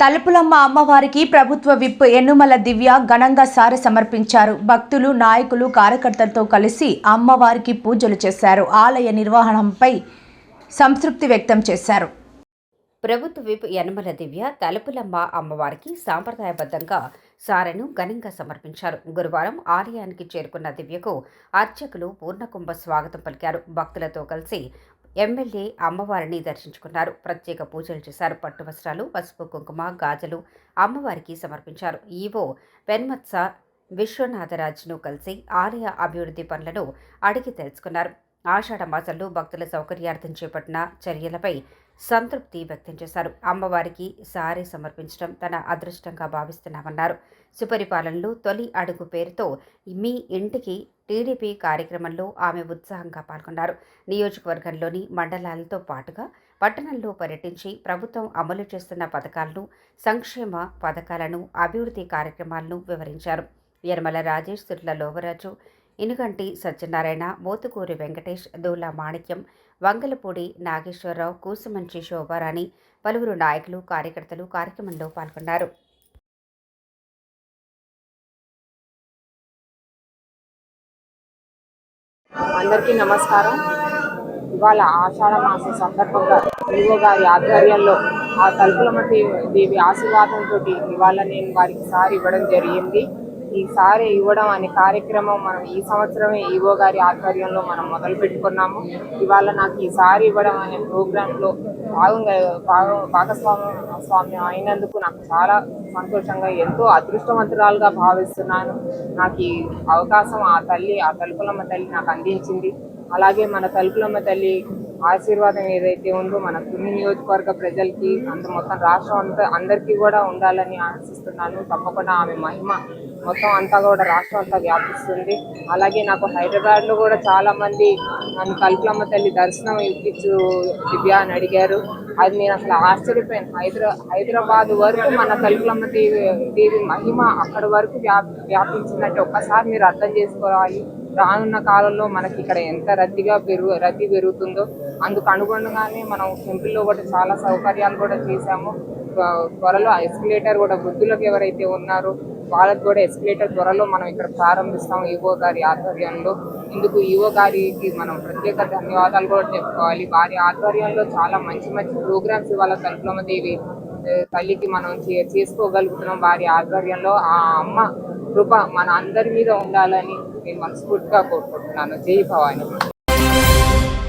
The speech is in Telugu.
తలుపులమ్మ అమ్మవారికి ప్రభుత్వ విప్ ఎన్నుమల దివ్య ఘనంగా సారి సమర్పించారు. భక్తులు నాయకులు కార్యకర్తలతో కలిసి అమ్మవారికి పూజలు చేశారు. ఆలయ నిర్వహణపై సంతృప్తి వ్యక్తం చేశారు. ప్రభుత్వ విప్ యనమల దివ్య తలుపులమ్మ అమ్మవారికి సాంప్రదాయబద్ధంగా సారెను ఘనంగా సమర్పించారు. గురువారం ఆలయానికి చేరుకున్న దివ్యకు అర్చకులు పూర్ణకుంభ స్వాగతం పలికారు. భక్తులతో కలిసి ఎమ్మెల్యే అమ్మవారిని దర్శించుకున్నారు. ప్రత్యేక పూజలు చేశారు. పట్టు వస్త్రాలు పసుపు కుంకుమ గాజులు అమ్మవారికి సమర్పించారు. ఈవో పెన్మత్స విశ్వనాథరాజ్ను కలిసి ఆలయ అభివృద్ధి పనులను అడిగి తెలుసుకున్నారు. ఆషాఢ మాసంలో భక్తుల సౌకర్యార్థం చేపట్టిన చర్యలపై సంతృప్తి వ్యక్తం చేశారు. అమ్మవారికి సారీ సమర్పించడం తన అదృష్టంగా భావిస్తున్నామన్నారు. సుపరిపాలనలో తొలి అడుగు పేరుతో మీ ఇంటికి టీడీపీ కార్యక్రమంలో ఆమె ఉత్సాహంగా పాల్గొన్నారు. నియోజకవర్గంలోని మండలాలతో పాటుగా పట్టణంలో పర్యటించి ప్రభుత్వం అమలు చేస్తున్న పథకాలను సంక్షేమ పథకాలను అభివృద్ధి కార్యక్రమాలను వివరించారు. యర్మల రాజేష్ లోవరాజు ఇనుగంటి సత్యనారాయణ మోతుకూరి వెంకటేష్ దూలా మాణిక్యం వంగలపూడి నాగేశ్వరరావు కూసుమంచి శోభారాణి పలువురు నాయకులు కార్యకర్తలు కార్యక్రమంలో పాల్గొన్నారు. అందరికీ నమస్కారం. ఇవాళ ఆషాఢ మాసం సందర్భంగా వివో గారి ఆధ్వర్యంలో ఆ తలుపులమటి దేవి ఆశీర్వాదంతో ఇవాళ నేను వారికి సారి ఇవ్వడం జరిగింది. ఈ సారి ఇవ్వడం అనే కార్యక్రమం మనం ఈ సంవత్సరమే ఈవో గారి ఆధ్వర్యంలో మనం మొదలు పెట్టుకున్నాము. ఇవాళ నాకు ఈ సారి ఇవ్వడం అనే ప్రోగ్రాంలో భాగంగా భాగ భాగస్వామ్యం స్వామ్యం అయినందుకు నాకు చాలా సంతోషంగా ఎంతో అదృష్టవంతురాలుగా భావిస్తున్నాను. నాకు ఈ అవకాశం ఆ తల్లి ఆ తలుపులమ్మ తల్లి నాకు అందించింది. అలాగే మన తలుపులమ్మ తల్లి ఆశీర్వాదం ఏదైతే ఉందో మన తుని నియోజకవర్గ ప్రజలకి అంత మొత్తం రాష్ట్రం అంతా అందరికీ కూడా ఉండాలని ఆశిస్తున్నాను. తప్పకుండా ఆమె మహిమ మొత్తం అంతా కూడా రాష్ట్రం అంతా వ్యాపిస్తుంది. అలాగే నాకు హైదరాబాద్లో కూడా చాలా మంది నన్ను కల్పలమ్మ తల్లి దర్శనం ఇప్పించు దివ్య అని అడిగారు. అది నేను అసలు ఆశ్చర్యపోయాను. హైదరా హైదరాబాద్ వరకు మన కల్పలమ్మ దేవి దేవి మహిమ అక్కడి వరకు వ్యాప్ వ్యాపించిందంటే ఒక్కసారి మీరు అర్థం చేసుకోవాలి. రానున్న కాలంలో మనకి ఇక్కడ ఎంత రద్దీగా పెరుగు రద్దీ పెరుగుతుందో. అందుకు అనుగుణంగానే మనం టెంపుల్లో కూడా చాలా సౌకర్యాలు కూడా చేశాము. త్వరలో ఎస్కలేటర్ కూడా వృద్ధులకు ఎవరైతే ఉన్నారో వాళ్ళకి కూడా ఎస్కలేటర్ త్వరలో మనం ఇక్కడ ప్రారంభిస్తాం ఈవో గారి ఆధ్వర్యంలో. ఇందుకు ఈవో గారికి మనం ప్రత్యేక ధన్యవాదాలు కూడా చెప్పుకోవాలి. వారి ఆధ్వర్యంలో చాలా మంచి మంచి ప్రోగ్రామ్స్ ఇవాళ తలుపులమ్మ తల్లికి మనం చేసుకోగలుగుతున్నాం. వారి ఆధ్వర్యంలో ఆ అమ్మ కృప మన అందరి మీద ఉండాలని నేను మనస్ఫూర్తిగా కోరుకుంటున్నాను. జై భవాని.